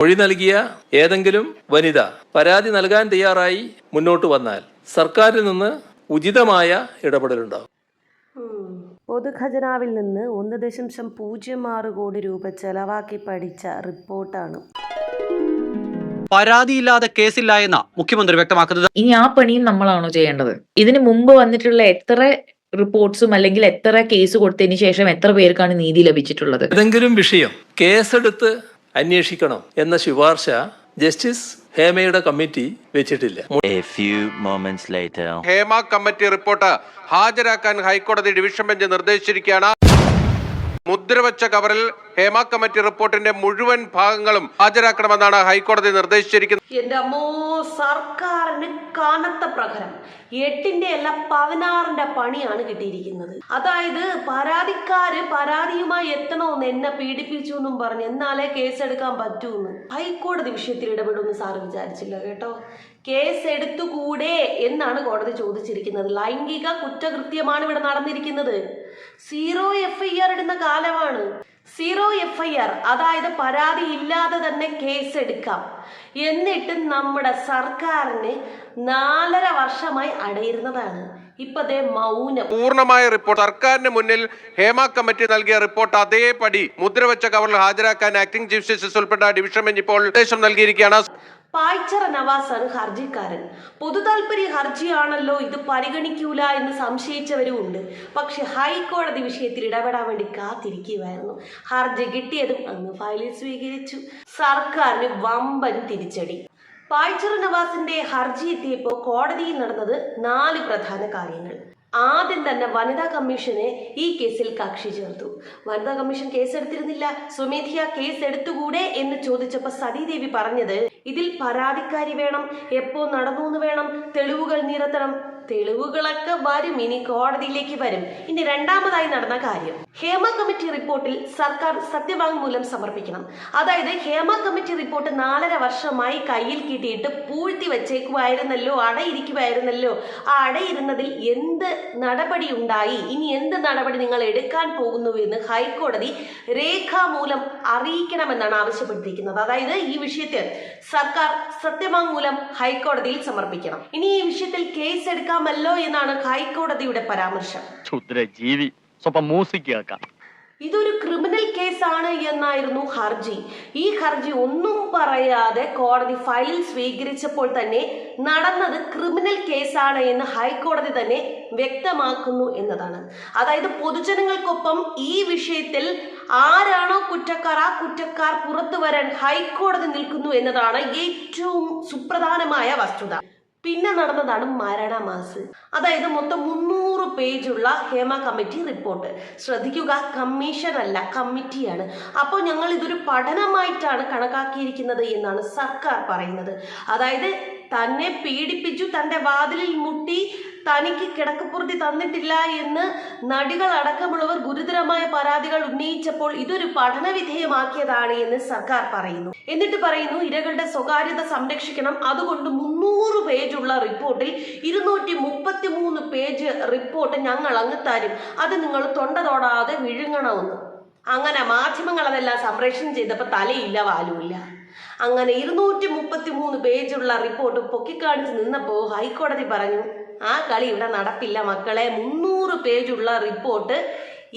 മൊഴി നൽകിയ ഏതെങ്കിലും വനിത പരാതി നൽകാൻ തയ്യാറായി മുന്നോട്ട് വന്നാൽ സർക്കാരിൽ നിന്ന് ഉചിതമായ ഇടപെടലുണ്ടാകും. പൊതു പൊതുഖജനാവിൽ നിന്ന് ഒന്ന് ദശാംശം പൂജ്യം ആറ് കോടി രൂപ ചെലവാക്കി പഠിച്ച റിപ്പോർട്ടാണ്. പരാതിയില്ലാതെ കേസില്ല എന്ന മുഖ്യമന്ത്രി വ്യക്തമാക്കുന്നത്. ഇനി ആ പണിയും നമ്മളാണോ ചെയ്യേണ്ടത്? ഇതിന് മുമ്പ് വന്നിട്ടുള്ള എത്ര റിപ്പോർട്ട്സും അല്ലെങ്കിൽ എത്ര കേസ് കൊടുത്തതിന് ശേഷം എത്ര പേർക്കാണ് നീതി ലഭിച്ചിട്ടുള്ളത്? ഏതെങ്കിലും വിഷയം കേസെടുത്ത് അന്വേഷിക്കണം എന്ന ശുപാർശ ജസ്റ്റിസ് ഹേമയുടെ കമ്മിറ്റി വെച്ചിട്ടില്ല A few moments later. Hema committee report ഹാജരാക്കാൻ ഹൈക്കോടതി ഡിവിഷൻ ബെഞ്ച് നിർദ്ദേശിച്ചിരിക്കുകയാണ് മുദ്രവച്ച കവറിൽ ഹേമ കമ്മിറ്റി റിപ്പോർട്ടിന്റെ മുഴുവൻ ഭാഗങ്ങളും ഹാജരാക്കണമെന്നാണ് ഹൈക്കോടതി നിർദ്ദേശിച്ചിരിക്കുന്നത്. എന്റെ അമ്മോ സർക്കാരിന് കാനത്ത പ്രകരം എട്ടിന്റെ അല്ല പതിനാറിന്റെ പണിയാണ് കിട്ടിയിരിക്കുന്നത്. അതായത് പരാതിക്കാര് പരാതിയുമായി എത്തണമെന്ന് എന്നെ പീഡിപ്പിച്ചു എന്നും പറഞ്ഞ് എന്നാലേ കേസെടുക്കാൻ പറ്റൂന്ന്. ഹൈക്കോടതി വിഷയത്തിൽ ഇടപെടുമെന്ന് സാറ് വിചാരിച്ചില്ല കേട്ടോ? കേസ് എടുത്തുകൂടെ എന്നാണ് കോടതി ചോദിച്ചിരിക്കുന്നത്. ലൈംഗിക കുറ്റകൃത്യമാണ് ഇവിടെ നടന്നിരിക്കുന്നത്. സീറോ എഫ് ഐ ആർ ഇടുന്ന കാലമാണ്. സീറോ എഫ് ഐ ആർ അതായത് പരാതി ഇല്ലാതെ തന്നെ കേസ് എടുക്കാം എന്നിട്ട് നമ്മുടെ സർക്കാരിന് നാലര വർഷമായി അടയിരുന്നതാണ്. ഇപ്പൊ ദേ മൗനം. പൂർണമായ റിപ്പോർട്ട് സർക്കാരിന് മുന്നിൽ ഹേമ കമ്മിറ്റി നൽകിയ റിപ്പോർട്ട് അതേപടി മുദ്രവെച്ച കവറിൽ ഹാജരാക്കാൻ ആക്ടിംഗ് ചീഫ് ജസ്റ്റിസ് ഉൾപ്പെട്ട ഡിവിഷൻ ബെഞ്ച് ഇപ്പോൾ നിർദ്ദേശം നൽകിയിരിക്കുകയാണ്. പായ്ച്ചറ നവാസാണ് ഹർജിക്കാരൻ. പൊതുതാൽപര്യ ഹർജിയാണല്ലോ ഇത് പരിഗണിക്കൂല എന്ന് സംശയിച്ചവരും ഉണ്ട്. പക്ഷെ ഹൈക്കോടതി വിഷയത്തിൽ ഇടപെടാൻ വേണ്ടി കാത്തിരിക്കുകയായിരുന്നു. ഹർജി കിട്ടിയതും അങ്ങ് ഫയലിൽ സ്വീകരിച്ചു. സർക്കാരിന് വമ്പൻ തിരിച്ചടി. പായ്ച്ചറ നവാസിന്റെ ഹർജി എത്തിയപ്പോൾ കോടതിയിൽ നടന്നത് നാല് പ്രധാന കാര്യങ്ങൾ. ആദ്യം തന്നെ വനിതാ കമ്മീഷനെ ഈ കേസിൽ കക്ഷി ചേർത്തു. വനിതാ കമ്മീഷൻ കേസെടുത്തിരുന്നില്ല. സ്വമേധിയ കേസ് എടുത്തുകൂടെ എന്ന് ചോദിച്ചപ്പോൾ സതീദേവി പറഞ്ഞത് ഇതിൽ പരാതിക്കാരി വേണം എപ്പോ നടന്നു എന്ന് വേണം തെളിവുകൾ നിരത്തണം. തെളിവുകളൊക്കെ വരും. ഇനി കോടതിയിലേക്ക് വരും. ഇനി രണ്ടാമതായി നടന്ന കാര്യം. ഹേമ കമ്മിറ്റി റിപ്പോർട്ടിൽ സർക്കാർ സത്യവാങ്മൂലം സമർപ്പിക്കണം. അതായത് ഹേമ കമ്മിറ്റി റിപ്പോർട്ട് നാലര വർഷമായി കയ്യിൽ കിട്ടിയിട്ട് പൂഴ്ത്തി വെച്ചേക്കുമായിരുന്നല്ലോ അടയിരിക്കുമായിരുന്നല്ലോ ആ അടയിരുന്നതിൽ എന്ത് നടപടി ഉണ്ടായി? ഇനി എന്ത് നടപടി നിങ്ങൾ എടുക്കാൻ പോകുന്നു എന്ന് ഹൈക്കോടതി രേഖാമൂലം അറിയിക്കണമെന്നാണ് ആവശ്യപ്പെട്ടിരിക്കുന്നത്. അതായത് ഈ വിഷയത്തിൽ സർക്കാർ സത്യവാങ്മൂലം ഹൈക്കോടതിയിൽ സമർപ്പിക്കണം. ഇനി ഈ വിഷയത്തിൽ കേസ് എടുക്കാമല്ലോ എന്നാണ് ഹൈക്കോടതിയുടെ പരാമർശം. കേൾക്കാം. ഇതൊരു ക്രിമിനൽ കേസാണ് എന്നായിരുന്നു ഹർജി. ഈ ഹർജി ഒന്നും പറയാതെ കോടതി ഫയലിൽ സ്വീകരിച്ചപ്പോൾ തന്നെ നടന്നത് ക്രിമിനൽ കേസാണ് എന്ന് ഹൈക്കോടതി തന്നെ വ്യക്തമാക്കുന്നു എന്നതാണ്. അതായത് പൊതുജനങ്ങൾക്കൊപ്പം ഈ വിഷയത്തിൽ ആരാണോ കുറ്റക്കാർ ആ കുറ്റക്കാർ പുറത്തു വരാൻ ഹൈക്കോടതി നിൽക്കുന്നു എന്നതാണ് ഏറ്റവും സുപ്രധാനമായ വസ്തുത. പിന്നെ നടന്നതാണ് മരണമാസ്. അതായത് മൊത്തം മുന്നൂറ് പേജുള്ള ഹേമ കമ്മിറ്റി റിപ്പോർട്ട്. ശ്രദ്ധിക്കുക കമ്മീഷൻ അല്ല കമ്മിറ്റിയാണ്. അപ്പോൾ ഞങ്ങൾ ഇതൊരു പഠനമായിട്ടാണ് കണക്കാക്കിയിരിക്കുന്നത് എന്നാണ് സർക്കാർ പറയുന്നത്. അതായത് തന്നെ പീഡിപ്പിച്ചു തന്റെ വാതിലിൽ മുട്ടി തനിക്ക് കിടക്കപ്പുറത്തി തന്നിട്ടില്ല എന്ന് നടികൾ അടക്കമുള്ളവർ ഗുരുതരമായ പരാതികൾ ഉന്നയിച്ചപ്പോൾ ഇതൊരു പഠനവിധേയമാക്കിയതാണ് എന്ന് സർക്കാർ പറയുന്നു. എന്നിട്ട് പറയുന്നു ഇരകളുടെ സ്വകാര്യത സംരക്ഷിക്കണം. അതുകൊണ്ട് മുന്നൂറ് പേജുള്ള റിപ്പോർട്ടിൽ ഇരുന്നൂറ്റി മുപ്പത്തി മൂന്ന് പേജ് റിപ്പോർട്ട് ഞങ്ങൾ അങ്ങ് തരും. അത് നിങ്ങൾ തൊണ്ട തൊടാതെ വിഴുങ്ങണമെന്ന്. അങ്ങനെ മാധ്യമങ്ങൾ അതെല്ലാം സംപ്രേഷണം ചെയ്തപ്പോൾ തലയില്ല വാലുമില്ല. അങ്ങനെ ഇരുന്നൂറ്റി മുപ്പത്തി മൂന്ന് പേജുള്ള റിപ്പോർട്ട് പൊക്കിക്കാണിച്ച് നിന്നപ്പോൾ ഹൈക്കോടതി പറഞ്ഞു ആ കളി ഇവിടെ നടപ്പില്ല. മക്കളെ മുന്നൂറ് പേജുള്ള റിപ്പോർട്ട്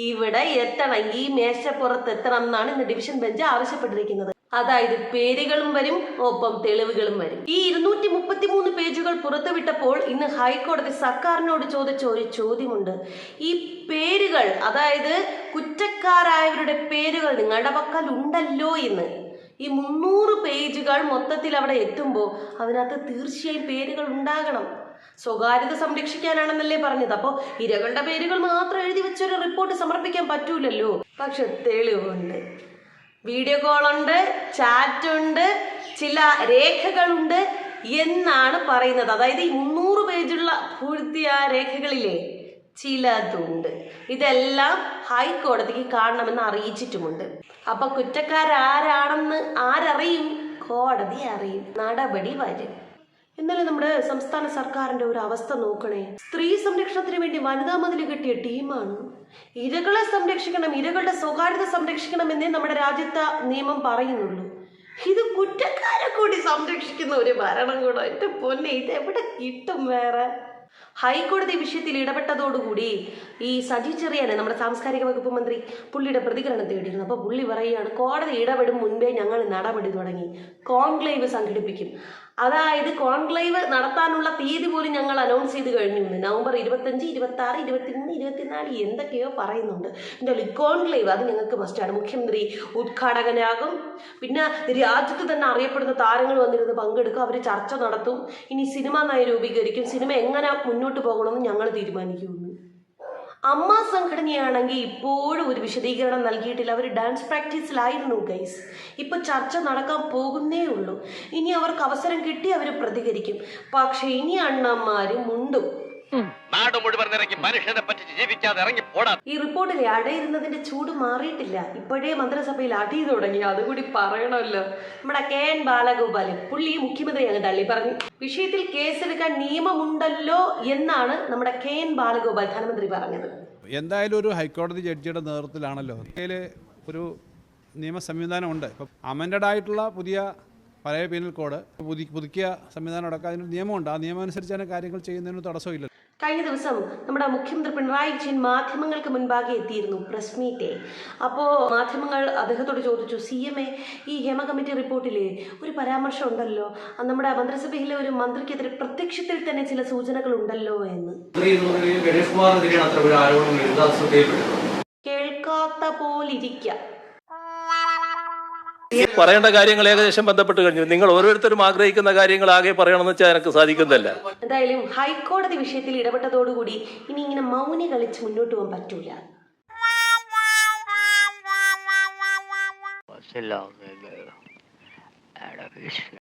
ഇവിടെ എത്തണമെങ്കിൽ മേശപ്പുറത്ത് എത്തണം എന്നാണ് ഇന്ന് ഡിവിഷൻ ബെഞ്ച് ആവശ്യപ്പെട്ടിരിക്കുന്നത്. അതായത് പേരുകളും വരും ഒപ്പം തെളിവുകളും വരും. ഈ ഇരുന്നൂറ്റി മുപ്പത്തി മൂന്ന് പേജുകൾ പുറത്തുവിട്ടപ്പോൾ ഇന്ന് ഹൈക്കോടതി സർക്കാരിനോട് ചോദിച്ച ഒരു ചോദ്യമുണ്ട്. ഈ പേരുകൾ അതായത് കുറ്റക്കാരായവരുടെ പേരുകൾ നിങ്ങളുടെ പക്കൽ ഉണ്ടല്ലോ എന്ന്. ഈ മുന്നൂറ് പേജുകൾ മൊത്തത്തിൽ അവിടെ എത്തുമ്പോൾ അതിനകത്ത് തീർച്ചയായും പേരുകൾ ഉണ്ടാകണം. സ്വകാര്യത സംരക്ഷിക്കാനാണെന്നല്ലേ പറഞ്ഞത്. അപ്പോൾ ഇരകളുടെ പേരുകൾ മാത്രം എഴുതി വെച്ചൊരു റിപ്പോർട്ട് സമർപ്പിക്കാൻ പറ്റൂലല്ലോ? പക്ഷെ തെളിവുണ്ട്. വീഡിയോ കോളുണ്ട് ചാറ്റുണ്ട് ചില രേഖകളുണ്ട് എന്നാണ് പറയുന്നത്. അതായത് ഈ മുന്നൂറ് പേജുള്ള പൂഴ്ത്തിയ രേഖകളിലെ ചിലതുണ്ട്. ഇതെല്ലാം ഹൈക്കോടതിക്ക് കാണണമെന്ന് അറിയിച്ചിട്ടുമുണ്ട്. അപ്പൊ കുറ്റക്കാരാരാണെന്ന് ആരറിയും? കോടതി അറിയും. നടപടി വരും. എന്നാലും നമ്മുടെ സംസ്ഥാന സർക്കാരിന്റെ ഒരു അവസ്ഥ നോക്കണേ. സ്ത്രീ സംരക്ഷണത്തിന് വേണ്ടി വനിതാ മതിൽ കെട്ടിയ ടീമാണ്. ഇരകളെ സംരക്ഷിക്കണം ഇരകളുടെ സ്വകാര്യത സംരക്ഷിക്കണം എന്നേ നമ്മുടെ രാജ്യത്തെ നിയമം പറയുന്നുള്ളൂ. ഇത് കുറ്റക്കാരെ കൂടി സംരക്ഷിക്കുന്ന ഒരു ഭരണം കൂടെ. എന്റെ പൊന്നെ ഇത് എവിടെ കിട്ടും വേറെ? ഹൈക്കോടതി വിഷയത്തിൽ ഇടപെട്ടതോടുകൂടി ഈ സജി ചെറിയാനെ നമ്മുടെ സാംസ്കാരിക വകുപ്പ് മന്ത്രി പുള്ളിയുടെ പ്രതികരണം തേടിയിരുന്നു. അപ്പോൾ പുള്ളി പറയുകയാണ് കോടതി ഇടപെടും മുൻപേ ഞങ്ങൾ നടപടി തുടങ്ങി. കോൺക്ലേവ് സംഘടിപ്പിക്കും. അതായത് കോൺക്ലേവ് നടത്താനുള്ള തീയതി പോലും ഞങ്ങൾ അനൗൺസ് ചെയ്ത് കഴിഞ്ഞു നവംബർ ഇരുപത്തഞ്ച് ഇരുപത്തി ആറ് ഇരുപത്തിമൂന്ന് ഇരുപത്തിനാല് എന്തൊക്കെയോ പറയുന്നുണ്ട്. എന്തായാലും കോൺക്ലേവ് അത് ഞങ്ങൾക്ക് മസ്റ്റാണ് മുഖ്യമന്ത്രി ഉദ്ഘാടകനാകും. പിന്നെ രാജ്യത്ത് തന്നെ അറിയപ്പെടുന്ന താരങ്ങൾ വന്നിരുന്ന് പങ്കെടുക്കും. അവർ ചർച്ച നടത്തും. ഇനി സിനിമ നയം രൂപീകരിക്കും. സിനിമ എങ്ങനെ മുന്നോട്ട് പോകണമെന്ന് ഞങ്ങൾ തീരുമാനിക്കുന്നു. അമ്മ സംഘടനയാണെങ്കിൽ ഇപ്പോഴും ഒരു വിശദീകരണം നൽകിയിട്ടില്ല. അവർ ഡാൻസ് പ്രാക്ടീസിലായിരുന്നു ഗൈസ് ഇപ്പോൾ ചർച്ച നടക്കാൻ പോകുന്നേ ഉള്ളൂ. ഇനി അവർക്ക് അവസരം കിട്ടി അവർ പ്രതികരിക്കും. പക്ഷേ ഇനി അണ്ണന്മാരും മുണ്ടും നാട് മുഴുവൻ ഇറങ്ങി മനുഷ്യനെ പറ്റി ജീവിക്കാതെ ഇറങ്ങി പോടാ. ഈ റിപ്പോർട്ടിലെ അടയിരുന്നതിന്റെ ചൂട് മാറിയിട്ടില്ല. ഇപ്പോഴേ മന്ത്രിസഭയിൽ അടി തുടങ്ങി. അതുകൂടി പറയണമല്ലോ. നമ്മുടെ കെ എൻ ബാലഗോപാലൻ പുള്ളി മുഖ്യമന്ത്രി അങ്ങ് തള്ളി പറഞ്ഞു. വിഷയത്തിൽ കേസെടുക്കാൻ നിയമമുണ്ടല്ലോ എന്നാണ് നമ്മുടെ കെ എൻ ബാലഗോപാൽ ധനമന്ത്രി പറഞ്ഞത്. എന്തായാലും ഒരു ഹൈക്കോടതി ജഡ്ജിയുടെ നേതൃത്വത്തിലാണല്ലോ. ഒരു നിയമ സംവിധാനമുണ്ട് ഇപ്പം അമെൻഡഡ് ആയിട്ടുള്ള പുതിയ പഴയ പീനൽ കോഡ് പുതി പുതുക്കിയ സംവിധാനം അടക്കം അതിന് നിയമമുണ്ട്. ആ നിയമം അനുസരിച്ചാണ് കാര്യങ്ങൾ ചെയ്യുന്നതിന് തടസ്സമില്ല കഴിഞ്ഞ ദിവസം നമ്മുടെ മുഖ്യമന്ത്രി പിണറായി വിജയൻ മാധ്യമങ്ങൾക്ക് മുൻപാകെ എത്തിയിരുന്നു പ്രസ് മീറ്റ്. അപ്പോൾ മാധ്യമങ്ങൾ അദ്ദേഹത്തോട് ചോദിച്ചു സി എം എ ഈ ഹേമ കമ്മിറ്റി റിപ്പോർട്ടിൽ ഒരു പരാമർശം ഉണ്ടല്ലോ? നമ്മുടെ മന്ത്രിസഭയിലെ ഒരു മന്ത്രിക്കെതിരെ പ്രത്യക്ഷത്തിൽ തന്നെ ചില സൂചനകൾ ഉണ്ടല്ലോ എന്ന്. കേൾക്കാത്ത കുമാറിനെതിരെയാണ് പോലിരിക്കാം പറയേണ്ട കാര്യങ്ങൾ ഏകദേശം ബന്ധപ്പെട്ട് കഴിഞ്ഞു. നിങ്ങൾ ഓരോരുത്തരും ആഗ്രഹിക്കുന്ന കാര്യങ്ങൾ ആകെ പറയണമെന്ന് വെച്ചാൽ എനിക്ക് സാധിക്കുന്നില്ല എന്തായാലും ഹൈക്കോടതി വിഷയത്തിൽ ഇടപെട്ടതോടുകൂടി ഇനി ഇങ്ങനെ മൗനി കളിച്ച് മുന്നോട്ട് പോകാൻ പറ്റൂല.